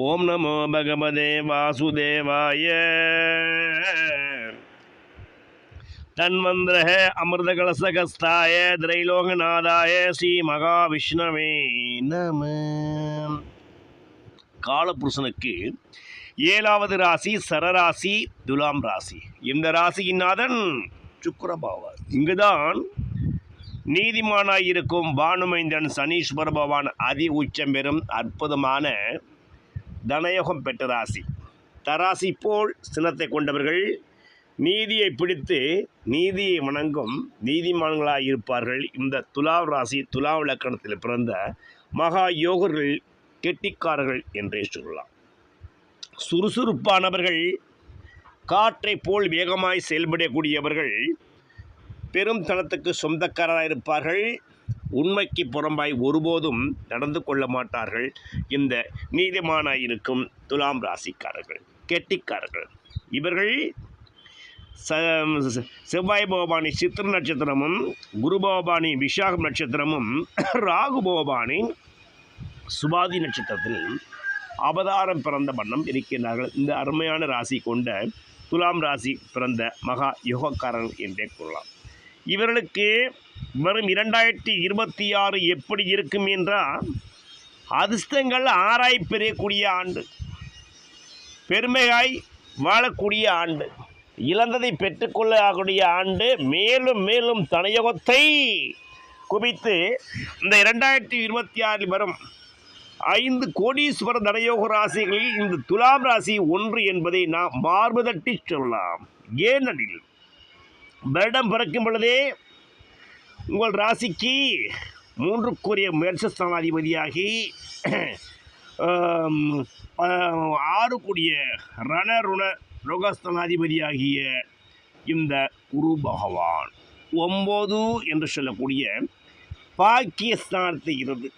ஓம் நமோ பகவதே வாசுதேவாய. தன்வந்திரஹ அமிர்தகலசகஸ்தாய திரைலோகநாதாய ஸ்ரீ மகாவிஷ்ணவே நம. காலபுருஷனுக்கு ஏழாவது ராசி சரராசி துலாம் ராசி. இந்த ராசியின் நாதன் சுக்கரபாவார் இங்குதான் நீதிமானாயிருக்கும் பானுமைந்தன் சனீஸ்வர பகவான் அதி உச்சம் பெறும் அற்புதமான தனயோகம் பெற்ற ராசி. தராசி போல் சினத்தை கொண்டவர்கள் நீதியை பிடித்து நீதியை வணங்கும் நீதிமான்களாக இருப்பார்கள். இந்த துலாவ் ராசி துலாவ் லக்கணத்தில் பிறந்த மகா யோகர்கள் கெட்டிக்காரர்கள் என்றே சொல்லலாம். சுறுசுறுப்பானவர்கள் காற்றை போல் வேகமாய் செயல்படக்கூடியவர்கள் பெரும் தனத்துக்கு சொந்தக்காரராக இருப்பார்கள். உண்மைக்கு புறம்பாய் ஒருபோதும் நடந்து கொள்ள மாட்டார்கள் இந்த நீதிமானாய் இருக்கும் துலாம் ராசிக்காரர்கள் கெட்டிக்காரர்கள். இவர்கள் செவ்வாய் பகவானி சித்திர நட்சத்திரமும் குரு பகவானி விஷாகம் நட்சத்திரமும் ராகு பகவானி சுபாதி நட்சத்திரத்தில் அவதாரம் பிறந்த வண்ணம் இருக்கின்றார்கள். இந்த அருமையான ராசி கொண்ட துலாம் ராசி பிறந்த மகா யோகக்காரன் என்றே கூறலாம். இவர்களுக்கு வரும் இரண்டாயிரத்தி இருபத்தி ஆறு எப்படி இருக்கும் என்றால் அதிர்ஷ்டங்கள் ஆராய் பெறக்கூடிய ஆண்டு பெருமையாய் வாழக்கூடிய ஆண்டு இழந்ததை பெற்றுக்கொள்ளக்கூடிய ஆண்டு மேலும் மேலும் தனயோகத்தை குவித்து இந்த இரண்டாயிரத்தி இருபத்தி ஆறில் வரும் ஐந்து கோடீஸ்வர தனயோக ராசிகளில் இந்த துலாம் ராசி ஒன்று என்பதை நாம் மார்புதட்டி சொல்லலாம். ஏனெனில் வருடம் பிறக்கும் பொழுதே உங்கள் ராசிக்கு மூன்றுக்குரிய முயற்சி ஸ்தானாதிபதியாகி ஆறு கூடிய ரணருண ரோகஸ்தானாதிபதியாகிய இந்த குரு பகவான். ஒம்பது என்று சொல்லக்கூடிய பாக்கியஸ்தானத்தில் இருந்து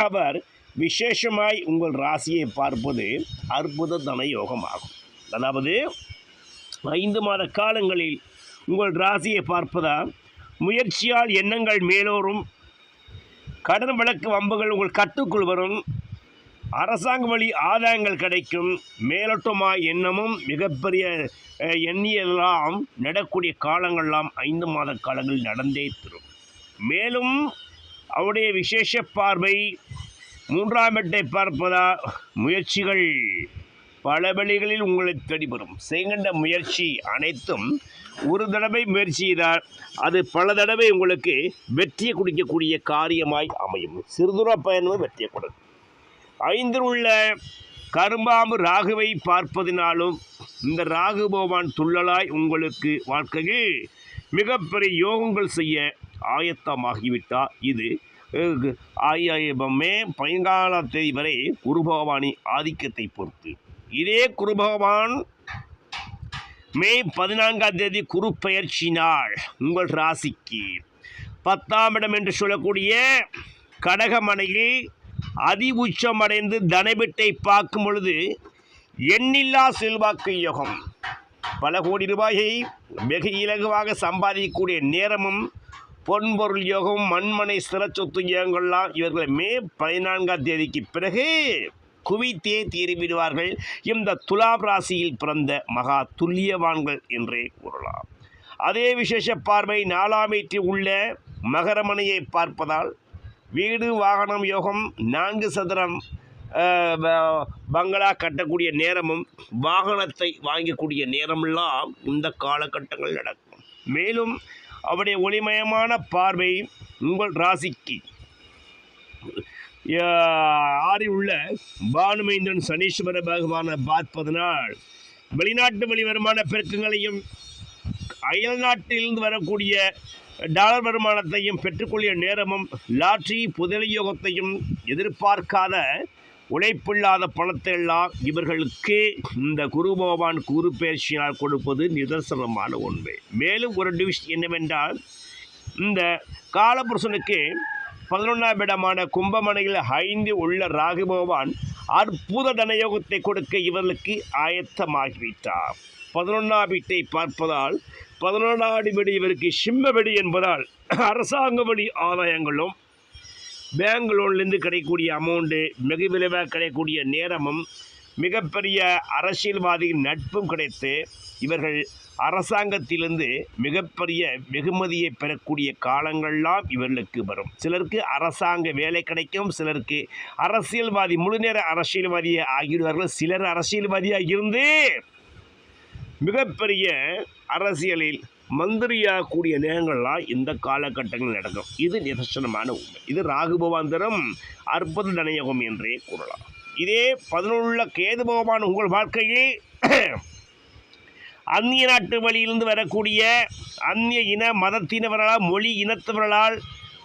அவர் விசேஷமாய் உங்கள் ராசியை பார்ப்பது அற்புத தன யோகமாகும் அதாவது ஐந்து மாத காலங்களில் உங்கள் ராசியை பார்ப்பதால் முயற்சியால் எண்ணங்கள் மேலோறும் கடன் வழக்கு வம்புகள் உங்கள் கட்டுக்குள் வரும். அரசாங்க வழி ஆதாயங்கள் கிடைக்கும். மேலோட்டமாக எண்ணமும் மிகப்பெரிய எண்ணியெல்லாம் நடக்கூடிய காலங்கள்லாம் ஐந்து மாத காலங்கள் நடந்தே தரும். மேலும் அவருடைய விசேஷ பார்வை மூன்றாம் எட்டை பார்ப்பதா முயற்சிகள். பல வழிகளில் உங்களை தேடி வரும். செய்கின்ற முயற்சி அனைத்தும் ஒரு தடவை முயற்சி செய்தால் அது பல தடவை உங்களுக்கு வெற்றியை குடிக்கக்கூடிய காரியமாய் அமையும். சிறுதூர பயணமும் வெற்றியை கொடுக்கும். ஐந்தில் உள்ள கரும்பாம்பு ராகுவை பார்ப்பதினாலும் இந்த ராகு பகவான் துள்ளலாய் உங்களுக்கு வாழ்க்கையில் மிகப்பெரிய யோகங்கள் செய்ய ஆயத்தமாகிவிட்டால் இது ஆய- மே பதினாலாம் தேதி வரை குரு பகவானின் ஆதிக்கத்தை பொறுத்து. இதே குரு பகவான் மே பதினான்காம் தேதி குரு பெயர்ச்சி நாள் உங்கள் ராசிக்கு பத்தாம் இடம் என்று சொல்லக்கூடிய கடகமனையில் அதி உச்சமடைந்து தனவிட்டை பார்க்கும் பொழுது எண்ணில்லா செல்வாக்கு யோகம். பல கோடி ரூபாயை வெகு இலகுவாக சம்பாதிக்கக்கூடிய நேரமும் பொன்பொருள் யோகம் மண்மனை சிறச்சொத்து சொத்து யோகங்கள்லாம் இவர்கள் மே பதினான்காம் தேதிக்கு பிறகு குவித்தே தீறிவிடுவார்கள் இந்த துலாம் ராசியில் பிறந்த மகா துல்லியவான்கள் என்றே கூறலாம். அதே விசேஷ பார்வை நாலாம் உள்ள மகரமனையை பார்ப்பதால் வீடு வாகனம் யோகம் நான்கு சதுரம் பங்களா கட்டக்கூடிய நேரமும் வாகனத்தை வாங்கக்கூடிய நேரமெல்லாம் இந்த காலகட்டங்கள் நடக்கும். மேலும் அவருடைய ஒளிமயமான பார்வை உங்கள் ராசிக்கு ஆறி உள்ள பானுமைந்தன் சனீஸ்வர பகவானை பார்ப்பதனால் வெளிநாட்டு வழி வருமான பெருக்கங்களையும் அயல் நாட்டிலிருந்து வரக்கூடிய டாலர் வருமானத்தையும் பெற்றுக்கொள்ளிய நேரமும் லாட்ரி புதலி யோகத்தையும் எதிர்பார்க்காத உழைப்பில்லாத பணத்தை எல்லாம் இவர்களுக்கு இந்த குரு பகவான் குரு பயிற்சியினால் கொடுப்பது நிதர்சனமான உண்மை. மேலும் ஒரு டிவிஷன் என்னவென்றால் இந்த காலபுருஷனுக்கு பதினொன்றாம் இடமான கும்பமனையில் ஐந்து உள்ள ராகு பகவான் அற்புத தனயோகத்தை கொடுக்க இவர்களுக்கு ஆயத்தமாகிவிட்டார். பதினொன்றாம் வீட்டை பார்ப்பதால் பதினொன்றாம் வெடி இவருக்கு சிம்ம வெடி என்பதால் அரசாங்க வழி ஆதாயங்களும் பேங்க் லோன்லேருந்து கிடைக்கக்கூடிய அமௌண்ட்டு மிக விரைவாக கிடைக்கக்கூடிய நேரமும் மிகப்பெரிய அரசியல்வாதியின் நட்பும் கிடைத்து இவர்கள் அரசாங்கத்திலிருந்து மிகப்பெரிய வெகுமதியை பெறக்கூடிய காலங்கள்லாம் இவர்களுக்கு வரும். சிலருக்கு அரசாங்க வேலை கிடைக்கும் சிலருக்கு அரசியல்வாதி முழுநேர அரசியல்வாதியை ஆகிடுவார்கள். சிலர் அரசியல்வாதியாக இருந்து மிகப்பெரிய அரசியலில் மந்திரியாக கூடிய நேரங்கள்லாம் இந்த காலகட்டங்கள் நடக்கும். இது நிதர்சனமான உண்மை. இது ராகுபவாந்தரம் அற்புத தனயோகம் என்றே கூறலாம். இதே பதினொன்றுல கேது பகவான் உங்கள் வாழ்க்கையில் அந்நிய நாட்டு வழியிலிருந்து வரக்கூடிய அந்நிய இன மதத்தினவர்களால் மொழி இனத்தவர்களால்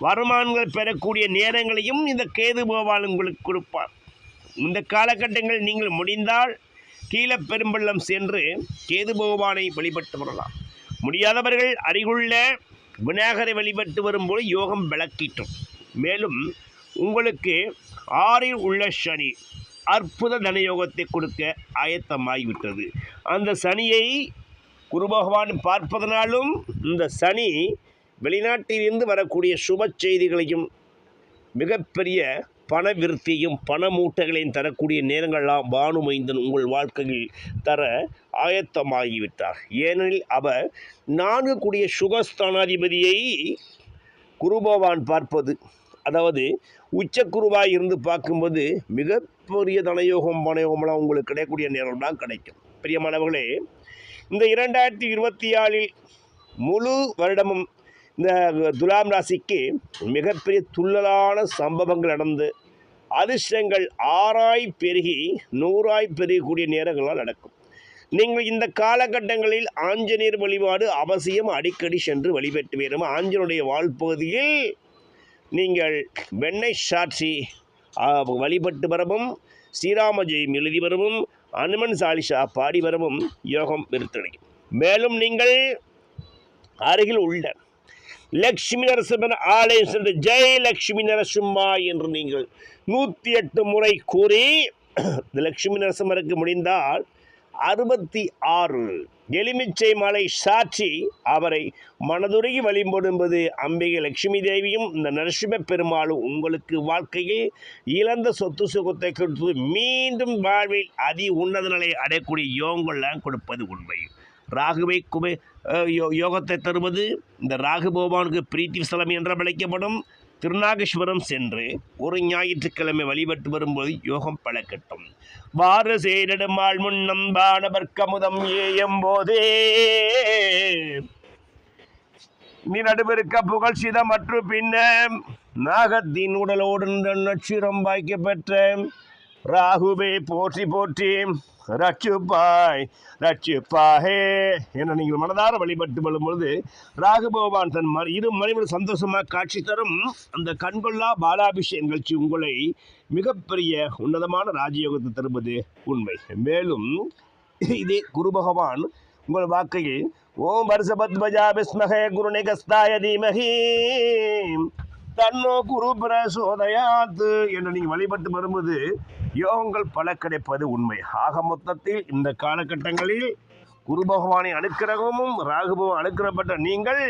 வருமானங்கள் பெறக்கூடிய நேரங்களையும் இந்த கேது போவால் உங்களுக்கு கொடுப்பார். இந்த காலகட்டங்கள் நீங்கள் முடிந்தால் கீழே பெரும்பள்ளம் சென்று கேது பகவானை வழிபட்டு வரலாம். முடியாதவர்கள் அருகுள்ள விநாயகரை வழிபட்டு வரும்போது யோகம் விளக்கிட்டும். மேலும் உங்களுக்கு ஆறில் உள்ள சனி அற்புத தனயோகத்தை கொடுக்க ஆயத்தமாகிவிட்டது அந்த சனியை குரு பகவான் பார்ப்பதனாலும் இந்த சனி வெளிநாட்டிலிருந்து வரக்கூடிய சுப செய்திகளையும் மிகப்பெரிய பண விருத்தியும் பண மூட்டைகளையும் தரக்கூடிய நேரங்கள்லாம் பானுமைந்தன் உங்கள் வாழ்க்கையில் தர ஆயத்தமாகிவிட்டார். ஏனெனில் அவர் நான்கு கூடிய சுகஸ்தானாதிபதியை குருபவான் பார்ப்பது அதாவது உச்சக்குருவாய் இருந்து பார்க்கும்போது மிக மிகப்பெரிய தனயோகம் பணயோகம்லாம் உங்களுக்கு கிடைக்கக்கூடிய நேரம் தான் கிடைக்கும். பிரியமானவர்களே இந்த இரண்டாயிரத்தி இருபத்தி ஆறில் முழு வருடமும் இந்த துலாம் ராசிக்கு மிகப்பெரிய துள்ளலான சம்பவங்கள் நடந்து அதிர்ஷ்டங்கள் ஆறாய் பெருகி நூறாய் பெருகக்கூடிய நேரங்கள்லாம் நடக்கும். நீங்கள் இந்த காலகட்டங்களில் ஆஞ்சநேயர் வழிபாடு அவசியம் அடிக்கடி சென்று வழிபட்டு வேணும். ஆஞ்சனுடைய வாழ்ப்பகுதியில் நீங்கள் வெண்ணெய் சாட்சி வழிபட்டு வரவும் ஸ்ரீராம ஜெயம் எழுதி வரவும் அனுமன் சாலிஷா பாடி வரவும் யோகம் விருத்தடையும் மேலும் நீங்கள் அருகில் உள்ள லக்ஷ்மி நரசிம்மன் ஆலயம் சென்று ஜெய லக்ஷ்மி நரசிம்மா என்று நீங்கள் நூற்றி எட்டு முறை கூறி இந்த லக்ஷ்மி நரசிம்மருக்கு முடிந்தால் அறுபத்தி ஆறு. எலுமிச்சை மலை சாட்சி அவரை மனதுருகி வழிபடும்போது அம்பிகை லட்சுமி தேவியும் இந்த நரசிம்ம பெருமாளும் உங்களுக்கு வாழ்க்கையில் இழந்த சொத்து சுகத்தை கொடுத்து மீண்டும் வாழ்வில் அதி உன்னத நிலையை அடையக்கூடிய யோகங்கள்லாம் கொடுப்பது உண்மை. ராகுவை குபே யோ யோகத்தை தருவது இந்த ராகு பகவானுக்கு பிரீத்தி ஸ்தலம் என்று அழைக்கப்படும். திருநாகேஸ்வரம் சென்று ஒரு ஞாயிற்றுக்கிழமை வழிபட்டு வரும்போது யோகம் பழக்கட்டும். வார சேரிடமாள் முன்னம் பானவர்க்கமுதம் ஏயம் போதே. நீ நடுவிருக்க புகழ்ச்சித மற்றும் பின்ன நாகத்தின் உடலோடு நட்சிரம் வாய்க்க பெற்ற ராகுவே போற்றி போற்றி. ரட்சுப்பாய் ரட்சுப்பாஹே என நீங்கள் மனதார வழிபட்டு வரும்பொழுது ராகு பகவான் தன் மறு இரு மறைவில் சந்தோஷமாக காட்சி தரும் அந்த கண்கொள்ளா பாலாபிஷேக நிகழ்ச்சி உங்களை மிகப்பெரிய உன்னதமான ராஜயோகத்தை தருவது உண்மை. மேலும் இதே குரு பகவான் உங்கள் வாக்கையில் ஓம் வருஷபத்மஜா விஸ்மகே குருநேகஸ்தாய தீமகி. தன்னோ குரு பிரசோதயாத்து என்று நீங்கள் வழிபட்டு வரும்போது யோகங்கள் பல கிடைப்பது உண்மை. ஆக மொத்தத்தில் இந்த காலகட்டங்களில் குரு பகவானை அனுக்கிரகமும் ராகுபவம் அனுக்கிரப்பட்ட நீங்கள்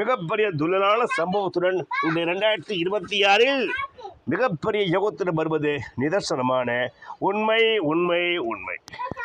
மிகப்பெரிய துலனான சம்பவத்துடன் இந்த ரெண்டாயிரத்தி இருபத்தி ஆறில் மிகப்பெரிய யோகத்துடன் வருவது நிதர்சனமான உண்மை உண்மை உண்மை.